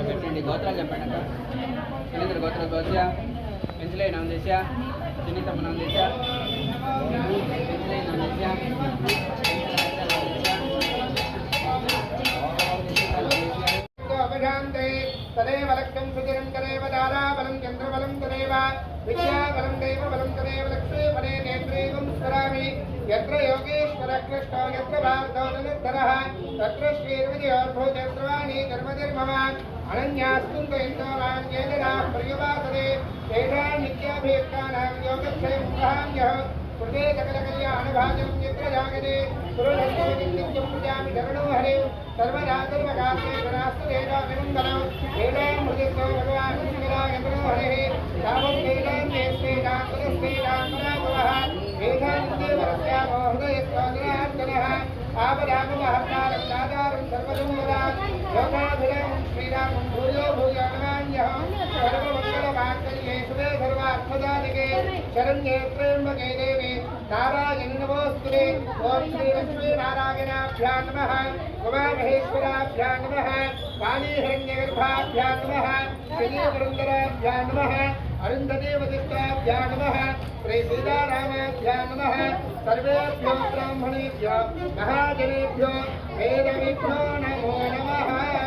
పెట్టండి గోత్రాలు చెప్పండి అక్క. సురేంద్ర గోత్ర గోత్ర పెంచలే నామ దేశ సునీతమ్మ నామ దేశ పెంచలే నామ దేశ तदेव लक्ष्यं सुचिरं तदेव दाराबलं चन्द्रबलं तदेव विद्याबलं देवबलं तदेव लक्ष्मीपदे नेत्रेवं स्मरामि यत्र योगेश्वरः कृष्णो यत्र भारतो धनुर्धरः तत्र श्रीर्विजयोर्भूजस्रवाणी धर्मधर्मः अनन्यास्तुन्दयन्तवान् येन राः पर्युपासते तेषां नित्याभीष्टानां योगक्षयमुखान्यः कृते सकलकल्याणभाजं यत्र जागते सुरधर्मोऽयं नित्यं पूजामि शरणो हरे सर्वदा सर्वकाले गणास्तु वेदाभिनन्दनं वेदां मृदिस्तो भगवान् श्रीरायन्द्रो हरेः रामं वेदां नेस्वेदां पुरस्वेदां पराभवः वेदां देवरस्यामो हृदयस्तोदरार्चनः आपदामहर्तारं दादारं सर्वदं वदा लोकाभिरामं श्रीरामं भूयो भूयो नमान्यः सर्वमङ्गलमाङ्गल्ये शुभे सर्वार्थदादिके शरण्ये त्र्यम्बके देवी। नारायण नमोऽस्तुते ॐ श्रीलक्ष्मीनारायणाभ्यां नमः। उमामहेश्वराभ्यां नमः। कालीहिरण्यगर्भाभ्यां नमः। महाजनेभ्यो। वेदविभ्यो नमो नमः।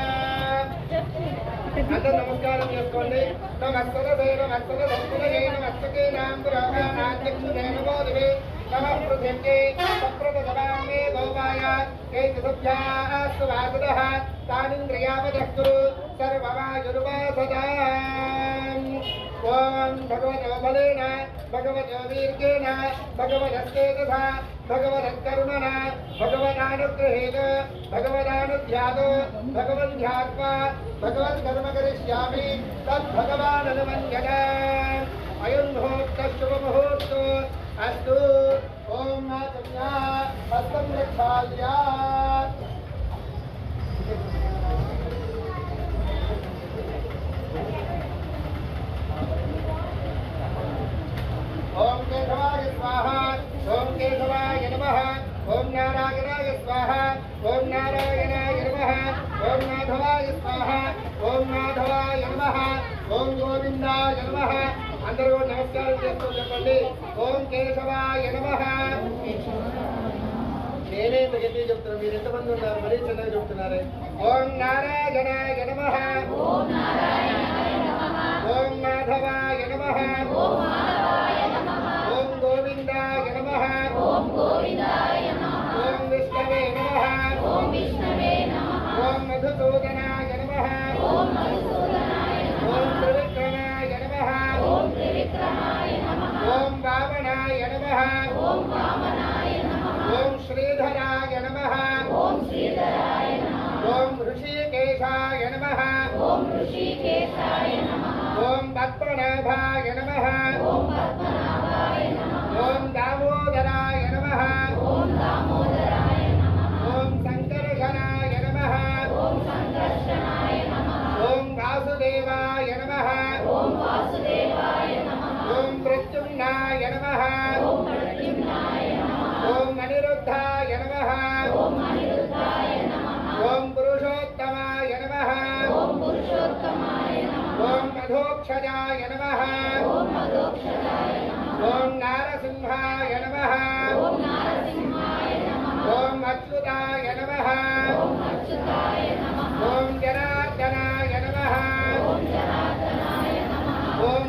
అందరూ నమస్కారం చేసుకోండి. నమస్కర దేవ నమస్కర సంకులే నాంబురాధ్యక్షుడే నమోదివే నమ పృథివ్యే సప్రద సదామే గోపాయ. కేతుభ్యాస్తు వాసుదః ఓం భగవతో బలేన భగవతో వీర్యేణ భగవదస్తేజసా భగవదకరుణన భగవదానుగ్రహేణ భగవదానుధ్యాదో భగవన్ధ్యాత్మా భగవత్కర్మ కరిష్యామి తద్భగవాననుమన్యత అయం ముహూర్త శుభముహూర్తో అస్తు ఓం మా కన్యా హస్తం రక్షాల్యా నమః ఓం నారాయణాయ స్వాహ ఓం నారాయణాయ నమః ఓం మాధవాయ స్వాహ ఓం మాధవాయ నమః ఓం గోవిందాయ నమః అందరూ నమస్కారం చేస్తూ చెప్పండి ఓం కేశవాయ నమః నేనే గట్టి చెప్తున్నాను మీరు ఎంతమంది ఉన్నారు మరీ చిన్నగా చెప్తున్నారే ఓం నారాయణాయ నమః ఓం మాధవాయ నమః ఓం గోవిందాయ నమః ఓం విష్ణవే నమః ఓం మధుసూదనాయ నమః ఓం త్రివిక్రమాయ నమః ఓం వామనాయ నమః ఓం శ్రీధరాయ నమః ఓం ఋషికేశాయ నమః ఓం పద్మనాభాయ నమః ఓం దామోదరాయ ఓం అనిరుద్ధాయ నమః ఓం పురుషోత్తమాయ నమః ఓం మధోక్షజాయ నమః ఓం నారసింహాయ నమః ఓం అచ్యుతాయ నమః ఓం జనార్దనాయ నమః ఓం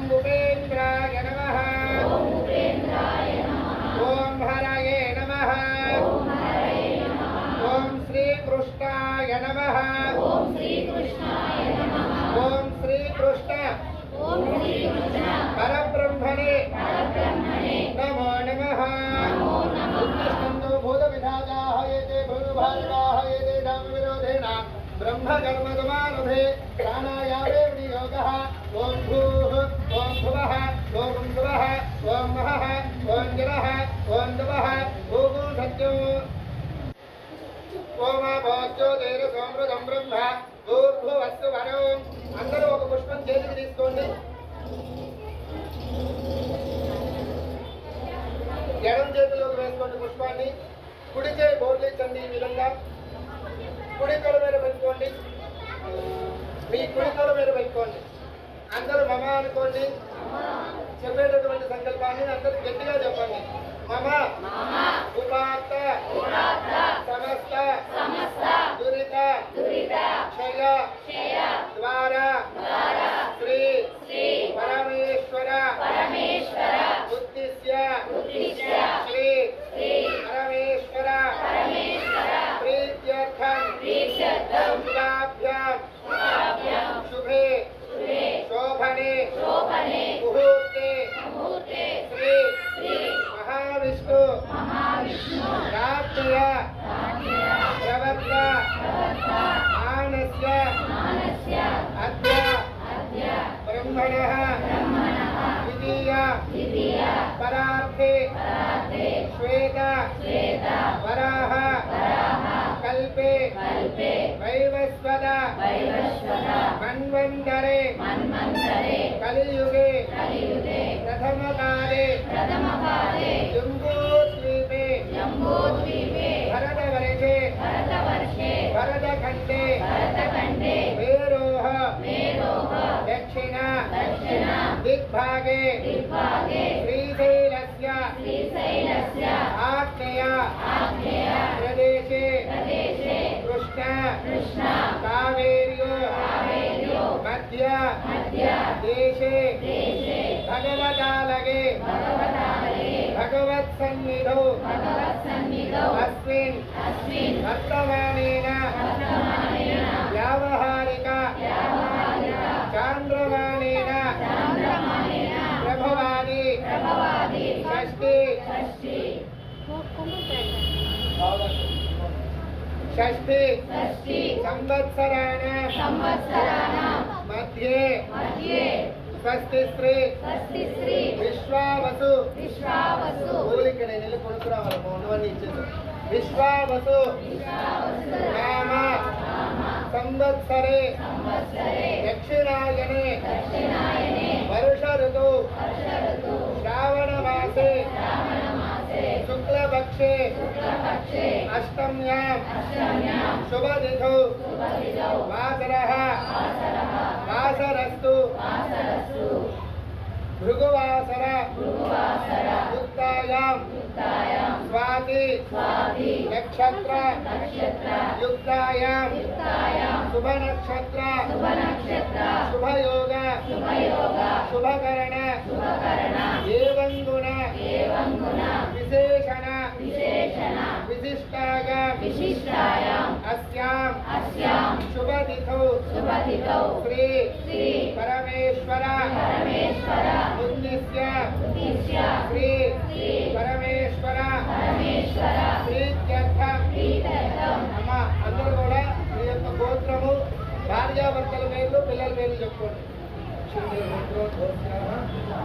చెప్పేటటువంటి సంకల్పాన్ని అందరూ గట్టిగా చెప్పండి. మామా. వైవస్వద మన్వంతరే కలియుగే ప్రథమకాలే జంబూద్వీపే భరతవర్షే భరతఖండే వేరోహ దక్షిణ దిగ్భాగే శ్రీశైలస్య ఆగ్నేయ ప్రదేశే. కృష్ణ కావేర్యో మధ్య దేశే భగవతాలగే భగవత్సన్నిధౌ అస్మిన్ వర్తమానేన వ్యావహారిక చాంద్రమానేన ప్రభవాది షష్ఠి షష్ఠి సంవత్సరాణ మధ్యే స్వస్తి శ్రీ విశ్వావసు ఊరికి నేను వెళ్ళి కొనుక్కురావాలి ఉన్నవన్నీ ఇచ్చేసాను విశ్వావసు। నామ సంవత్సరే। దక్షిణాయనే। వర్ష ఋతు శ్రావణ మాసే శుక్లపక్షే అష్టమ్యాం శుభదిథౌ వాసరః వాసరస్తు భృగువాసర యుక్తాయాం స్వాతి నక్షత్ర యుక్తాయాం శుభ నక్షత్ర శుభయోగ శుభకరణ అమ్మ అందరూ కూడా మీ యొక్క గోత్రము భార్యాభర్తల పేర్లు పిల్లల పేర్లు చెప్పుకోండి. గోత్రోద్భవస్యాః,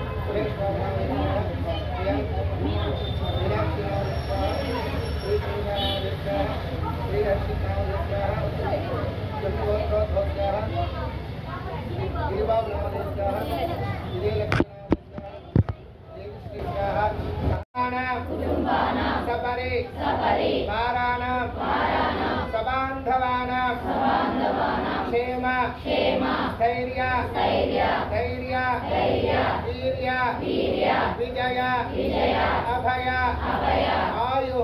Para वीर्य विजय। अभय। आयु।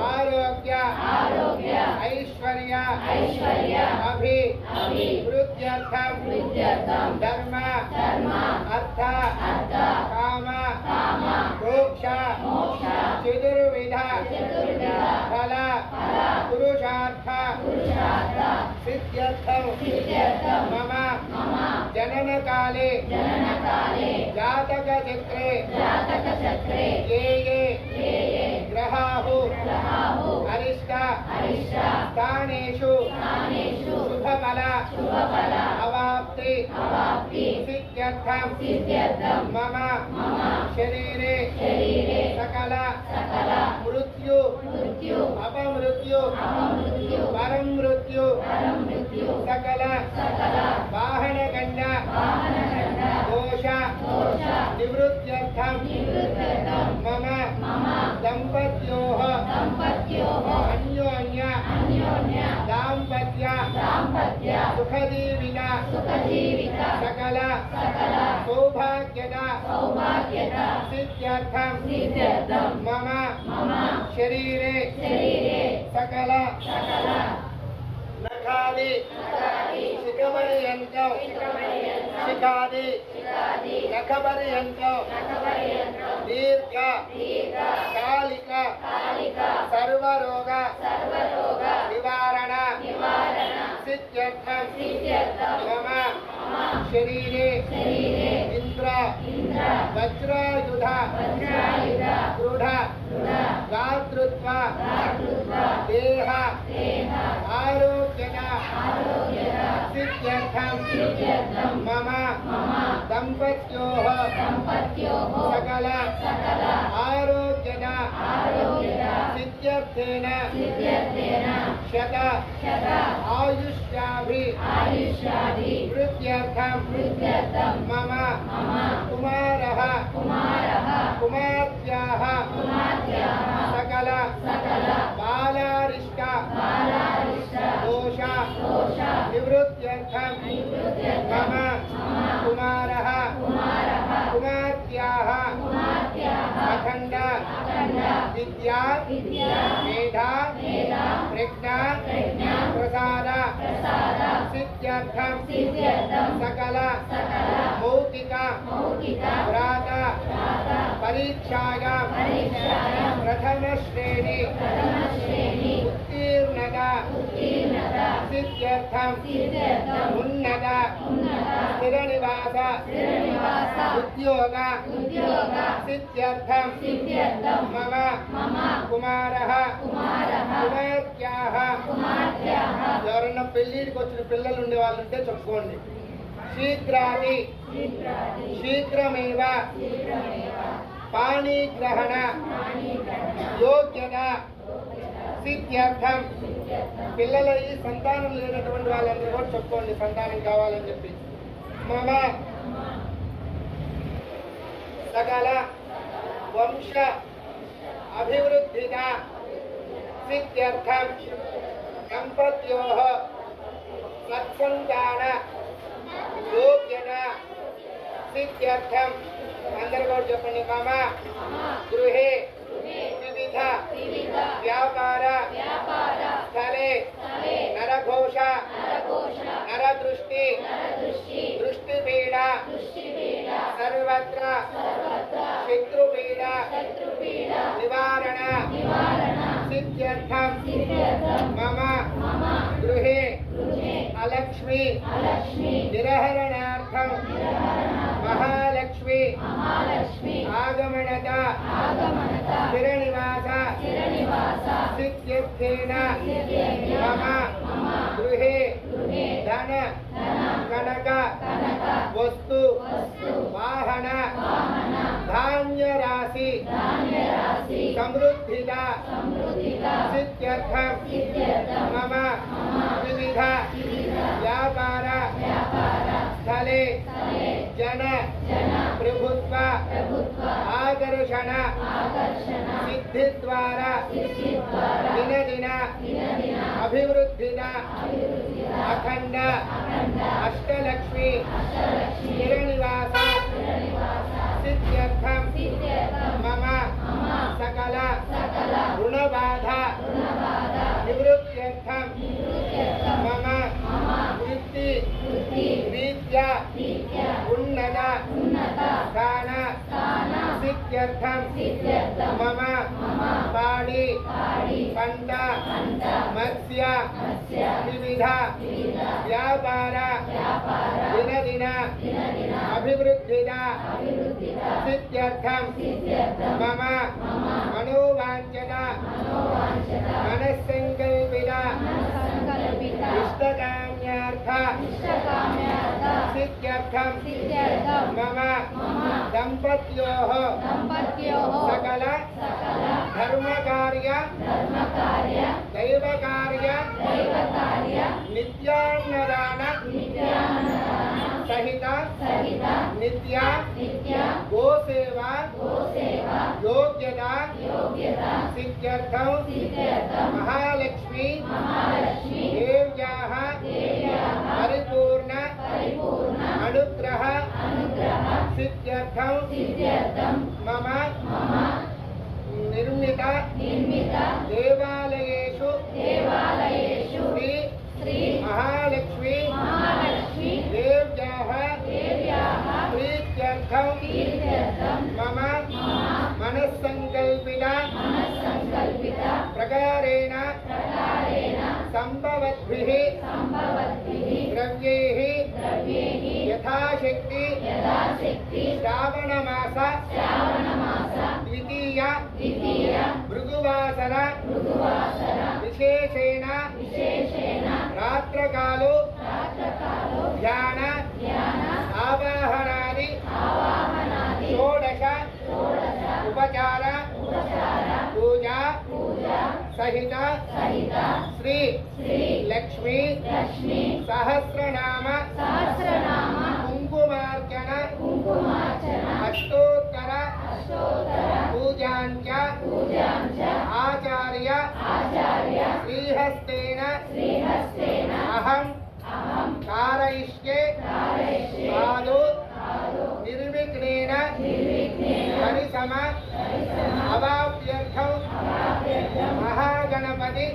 आरोग्य। ऐश्वर्य। अभि। वृद्ध्यर्थम। धर्म। अर्थ। काम। मोक्ष। चतुर्विध। फल। पुरुषार्थ। सिद्ध्यर्थम् मम। जननकाले। जातकचक्रे। ये ये। జహాహు అరిష్ట. స్థానేషు. శుభఫల. అవాప్తి. సిద్ధ్యర్థం. మమ. శరీరే. సకల. మృత్యు. అపమృత్యు. పరం మృత్యు సకల. వాహనగండ. దోష. నివృత్యర్థం మమ. దంపతి సౌభాగ్యత సౌభాగ్యత సిద్ధ్యర్థం. సిద్ధ్యర్థం. మమ. మమ. శరీరే. శరీరే. సకల. సకల. నఖాది. నఖాది. శిఖపర్యంతం. శిఖపర్యంతం. శిఖాది. శిఖాది. నఖపర్యంతం. నఖపర్యంతం. దీర్ఘ. దీర్ఘ. కాలిక కాలిక సర్వరోగ. సర్వరోగ. నివారణ. నివారణ. సిద్ధ్యర్థం. సిద్ధ్యర్థం. మమ. శరీరే. శరీరే. वज्रायुध। दृढ गातृत्व देह। सिद्ध्यर्थम मम। दम्पत्योः। सकल। आरोग्यद सिद्ध्यर्थेन शत आयुष्याभि वृद्ध्यर्थम मम कुमारः कुमार्त्याः सकल बालारिष्ट दोष निवृत्त्यर्थम मम कुमारः कुमार्त्याः अखण्ड विद्या। मेधा। प्रज्ञा। प्रसाद। सिद्ध्यर्थम। सकल। मौखिक। व्रात परीक्षायां प्रथम श्रेणी उत्तीर्णता। సిద్ధ్యర్థం ఉన్నత. స్థిర ఉద్యోగ. సిత్యర్థం మమ. కుమార. కుమార్త్యాహ ఎవరన్నా పెళ్ళిడికి వచ్చిన పిల్లలు ఉండే వాళ్ళు ఉంటే చెప్పుకోండి. శీఘ్రాది శీఘ్రమేవ. పాణిగ్రహణ. యోగ్యత. సిద్ధ్యర్థం. పిల్లలు ఈ సంతానం లేనటువంటి వాళ్ళందరూ కూడా చెప్పుకోండి సంతానం కావాలని చెప్పి. మమ సకల వంశ అభివృద్ధిన సిద్ధ్యర్థం సంప్రత్యోహ సత్సంతాన యోగ్యన సిద్ధ్యర్థం. అందరు కూడా చెప్పండి మమ గృహే निवारण। सिद्ध्यर्थम मम। गृहे। अलक्ष्मी। निरहरणार्थम महालक्ष्मी। आगमनता। चिरनिवास सिद्ध्यर्थेन। मम। गृहे। धन। कनक। वस्तु। वाहन। धान्य राशि సిద్ధ్యర్థం మమ వివిధ వ్యాపార స్థలే జన ప్రభుత్వ ఆకర్షణ సిద్ధి ద్వారా దినదిన అభివృద్ధిన అఖండ అష్టలక్ష్మి స్థిరనివాస సిద్ధ్యర్థం మమ సకల రుణబాధ నివృత్త్యర్థం మమ వృత్తి రీత్యా ఉన్నత స్థాన सिद्ध्यर्थम मम पाणि पंत मत्स्य विविध व्यापार दिन दिन अभिवृद्धिद सिद्ध्यर्थम मम मनोवांचन मनसंकल्पित इष्टकाम्यार्थ सिद्ध्यर्थम मम दंपत्योः दंपत्योः सकल सकल धर्मकार्य धर्मकार्य दैवकार्य दैवकार्य सहित सहित नित्या नित्या योग्यता योग्यता महालक्ष्मी महालक्ष्मी అనుగ్రహ సిద్ధ్యర్థం మమ నిర్మిత దేవాలయేషు శ్రీ మహాలక్ష్మి దేవ్యాः ప్రీత్యర్థం మమ మనస్సంకల్పిత ప్రకారేణ సంభవద్భిः ద్రవ్యైः యథాశక్తి. శ్రావణమాస. ద్వితీయ. భృగువాసర. విశేషేణ. రాత్రకాలు. ధ్యాన. ఆవాహనాది. షోడశ. ఉపచార. పూజా. సహిత. శ్రీ. లక్ష్మీ. సహస్రనామ. కుంకుమార్చన अष्टोत्तर पूजा आचार्य। श्रीहस्तेन। अहम कारयिष्ये पादो निर्विघ्नेन। परिसम अवाप्यर्थम महागणपति।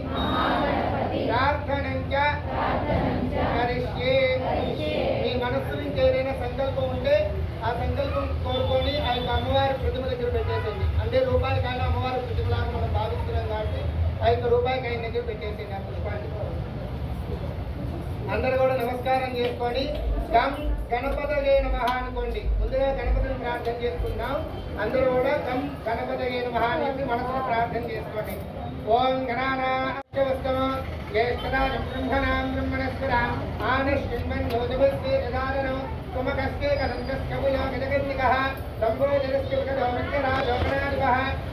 పెట్టేసేయండి రూపాయలు కానీ అమ్మవారి ప్రతిమలాగా మనం భావిస్తున్నాం కాబట్టి ఐదు రూపాయలకి ఐదు దగ్గర పెట్టేసి ఆ పుష్పాన్ని అందరూ కూడా నమస్కారం చేసుకొని గం గణపతగే నమ అనుకోండి. ముందుగా గణపతిని ప్రార్థన చేసుకుందాం. అందరూ కూడా గం గణపతగే నమ అని చెప్పి మనసులో ప్రార్థన చేసుకోండి. ఓం గణానాష్టవస్తమ జ్యేష్ఠరాజం బ్రహ్మణాం బ్రహ్మణస్వరాం ఆనశ్చిన్మన్ భోజభస్తే దదారణం मम कस्मे कदङ्गस्य मुया गजगन्निकः शम्भो जगस्य मृगधो रङ्गराजोगणादिवः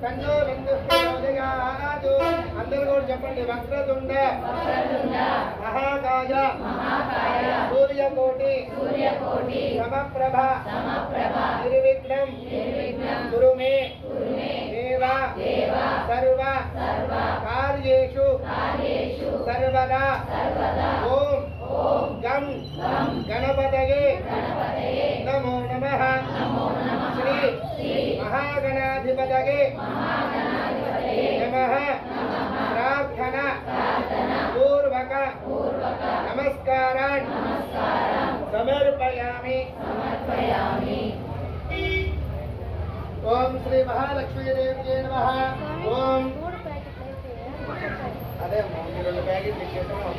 ధీమహి తన్నో నందుయాదు అందరూ కూడా చెప్పండి వక్రతుండ. మహాకాయ. సూర్యకోటి. సమప్రభ. నిర్విఘ్నం. గురు మే దేవ. సర్వ. కార్యేషు. సర్వదా. ఓం. గం. గణపతయే. నమో నమః. శ్రీ మహాగణాధిపతయే నమః ప్రార్థన పూర్వక నమస్కారాన్ సమర్పయామి ఓం శ్రీ మహాలక్ష్మీదేవి నమః ఓం అదే అమ్మా, ఈ రెండు ప్యాకెట్లు ఇచ్చేసాం ఒక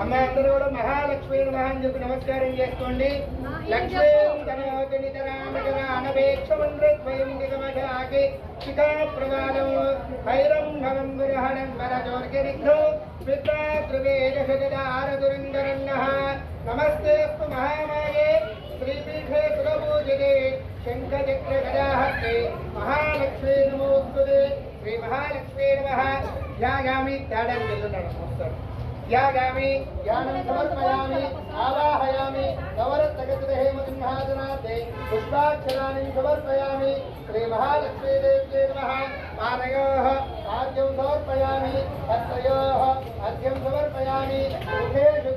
అమ్మ అందరూ కూడా మహాలక్ష్మీ నమః అని చెప్పి నమస్కారం చేసుకోండి. లక్ష్మీ ధనోతి నితరామేక్షమంద్రద్వయం నిగమధాకి శిఖా ప్రమాణం భైరం భవం గురహణం వరజోర్గిరిఘ్నో విద్వాతృవేదశదారదురంగరన్నః నమస్తేస్తు మహామాయే. శ్రీపీఠే సురపూజితే శంఖచక్ర గదాహస్తే మహాలక్ష్మీ నమోస్తుతే శ్రీ మహాలక్ష్మీ నమః ధ్యాయామి తేడాన్ని వెళ్ళున్నాడు వస్తాడు ధ్యాయామి ధ్యానం సమర్పయామి ఆవాహయామి నవరత్నగతిర హేమసింహాసనార్థే పుష్పాక్షరాన్ని సమర్పయామి శ్రీ మహాలక్ష్మీదేవ్యే నమః పాదయోః ఆద్యం సమర్పయామి హస్తయోః అద్యం సమర్పయామి ముఖే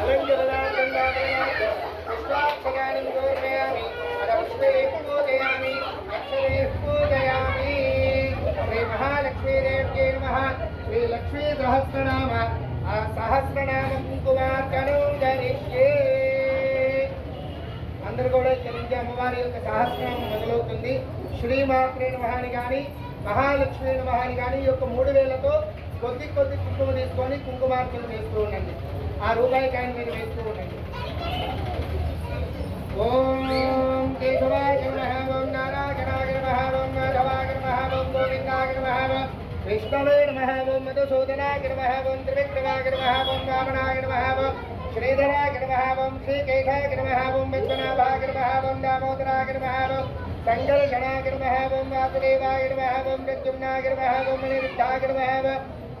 ఉపవేదార్థం శ్రీ శ్రీ సహస్రనామ ఆ అందరు కూడా చరించి అమ్మవారి యొక్క సహస్రనామం మొదలవుతుంది. శ్రీమాత్రే నమహాని కానీ మహాలక్ష్మి నమహాని కానీ ఈ యొక్క మూడు వేలతో కొద్ది కొద్ది కుంకుమ తీసుకొని కుంకుమార్చన చేస్తూ ఉండండి. ఆ రూపాయి కాయని మీరు వేస్తూ ఉండండి ఓం కేశవాయ నమః ఓం నారాయణాయ నమః ఓం మాధవాయ నమః ఓం గోవిందాయ నమః విష్ణవే నమః ఓం మధుసూదనాయ నమః ఓం త్రివిక్రమాయ నమః ఓం వామనాయ నమః ఓం శ్రీధరాయ నమః ఓం శ్రీకేశాయ నమః ఓం విశ్వనాభాయ ఓం దామోదరాయ ఓం సంకర్షణాయ ఓం వాసుదేవాయ ఓం ప్రద్యుమ్నాయ ఓం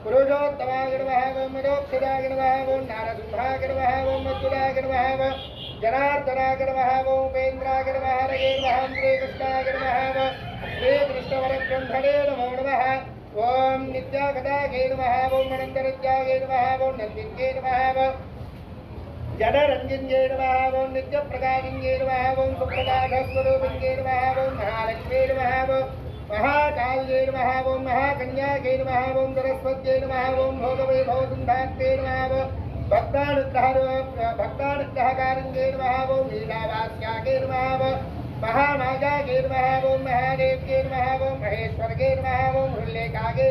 पुरुषोत्तमागिर्वहवमिरोक्षिरागिर्वहवो नारसिंहागिर्वहवो मत्सुरागिर्वहव जनार्दनागिर्वहवो उपेन्द्रागिर्वहरगिर्वहं श्रीकृष्णागिर्वहव श्रीकृष्णवरब्रह्मणे नमो नमः। ॐ नित्यागतागैर्वहवो मणन्दरित्यागैर्वहवो नन्दिन्यैर्वहव जनरञ्जन्यैर्वहवो नित्यप्रकाशिन्यैर्वहवो सुप्रकाशस्वरूपिन्यैर्वहवो महालक्ष्मीर्वहवो महाकाल्ये नमः ॐ महाकन्याकै नमः ॐ सरस्वत्यै नमः ॐ भोगवे भवसुन्धात्ते नमः भक्तानुग्रहर भक्तानुग्रहकारिण्ये नमः ॐ लीलावास्याकै नमः महानागाकै नमः ॐ महादेव्ये नमः ॐ महेश्वर्गे नमः ॐ हृल्लेखागे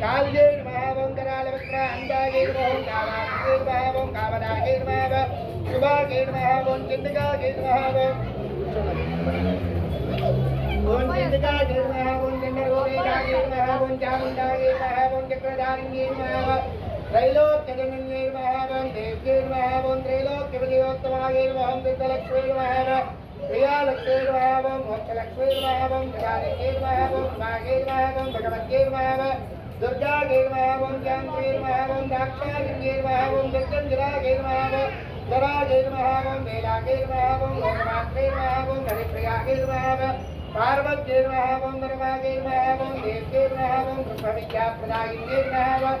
काल्ये महावङ्करालवक्रा अङ्गाये नमः कालाये नमः ओं कामदाये नमः शुभागे नमः ओं चिन्तिकागे नमः ओं चिन्तिकागे नमः ओं चन्द्रगोरेकागे नमः ओं चामुण्डाये नमः ओं चक्रधारिण्ये नमः त्रैलोक्यजनन्ये नमः ओं देव्ये नमः ओं त्रैलोक्यविजयोत्तमाये नमः ओं विद्यलक्ष्मी नमः பிரியாலக்ஷ்மீர்வாகம் மோட்சலக்ஷ்மீர்வாகம் ஜானகீர்வாகம் நாகீர்வாகம் பகவத்கீர்வாகம் துர்கா கீர்வாகம் ஜான்கீர்வாகம் தாட்சாகீர்வாகம் திருச்சந்திரா கீர்வாகம் ஜராகீர்வாகம் வேலாகீர்வாகம் லோகமாத்ரீர்வாகம் ஹரிப்பிரியாகீர்வாகம் பார்வத்கீர்வாகம் நிர்வாகீர்வாகம் தேவ்கீர்வாகம் கிருஷ்ணவித்யா பிரதாகீர்வாகம்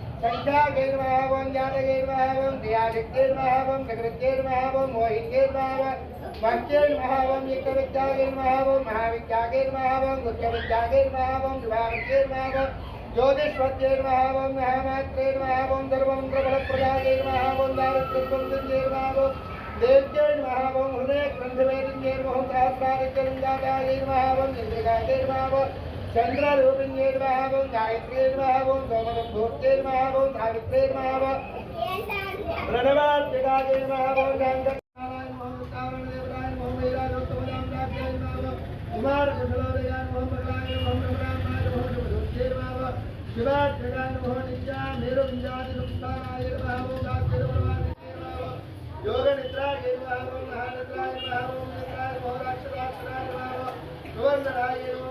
शक्तागेर्वाहवं ज्ञानगेर्वाहवं, ध्यानगेर्वाहवं सकृत्गेर्वाहवं मोहितगेर्वाहवं वाक्येर्वाहवं एकविद्यागेर्वाहवं महाविद्यागेर्वाहवं गुह्यविद्यागेर्वाहवं विभागेर्वाहवं ज्योतिष्वत्यैर्वाहवं महामात्रेर्वाहवं सर्वं प्रबलप्रदागेर्वाहवं दारिद्र्यसुन्दर्यैर्वाहवं देव्यैर्वाहवं हृदयग्रन्थवेदिन्यैर्वहुं सहस्रारित्यलिङ्गादागैर्वाहवं चन्द्रिकागैर्वाहवं వందాయ నమో వందనమో శ్రీరాజే నమో గోరాయ నమో గుణజే నమో శివాయ నమో దుర్గాయ నమో రక్తమికాంతాయ నమో సకందపతికాయ నమో ఓయ్. సమద్రవ్యో మధ్యకాయ నమో నమో విందాయ నమో సౌభాగ్యలక్ష్మీ మాతరే మోహం దానా దామోదరే కపురే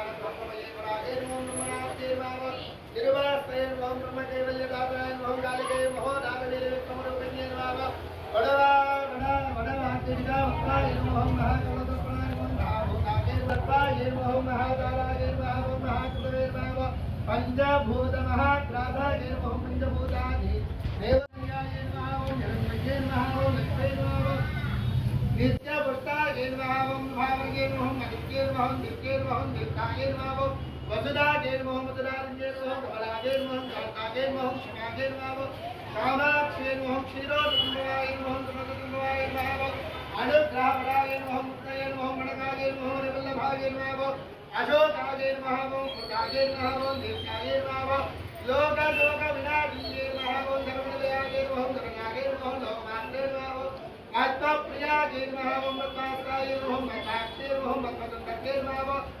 पंचभूत महाग्रासाय ओम पंचभूतानि देवन्याय नमः ओम हिरण्मये नमः ओम लक्ष्मी नमः ओम नित्यपुष्टाय नमः ओम भावये नमः ओम अनित्ये नमः ओम नित्ये नमः ओम नित्याय नमः ओम वसुदागे नमः मदराजे नमः बलागे नमः काकागे नमः शिवागे नमः कामाक्षे नमः क्षीरोदुर्गवाय नमः समदुर्गवाय नमः अनुग्रहपरागे नमः महाभ नमः मणकागे नमः वल्लभागे नमः अशोकागे नमः मुक्तागे नमः देवकागे नमः लोक लोक विनाशे नमः धर्मदयागे नमः धर्मनागे नमः लोकमान्ये नमः आत्मप्रियागे नमः मृतास्ताये नमः मताक्षे नमः मत्पतंगे नमः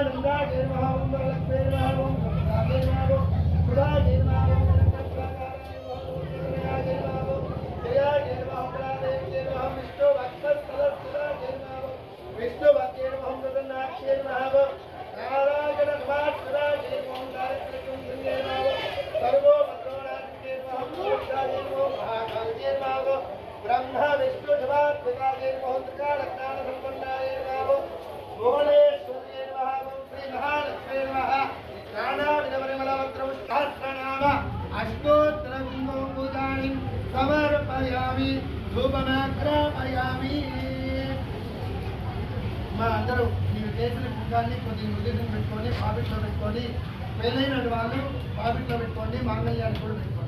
இருந்தா நிர்வாகம் உங்களுக்கு பேர் అందరూ మీరు చేసిన కుటుంబాన్ని కొద్ది ఉద్యోగం పెట్టుకొని పాపిట్లో పెట్టుకొని పెళ్ళైన వాళ్ళు పాపిట్లో పెట్టుకోండి మాంగళ్యాన్ని కూడా పెట్టుకోండి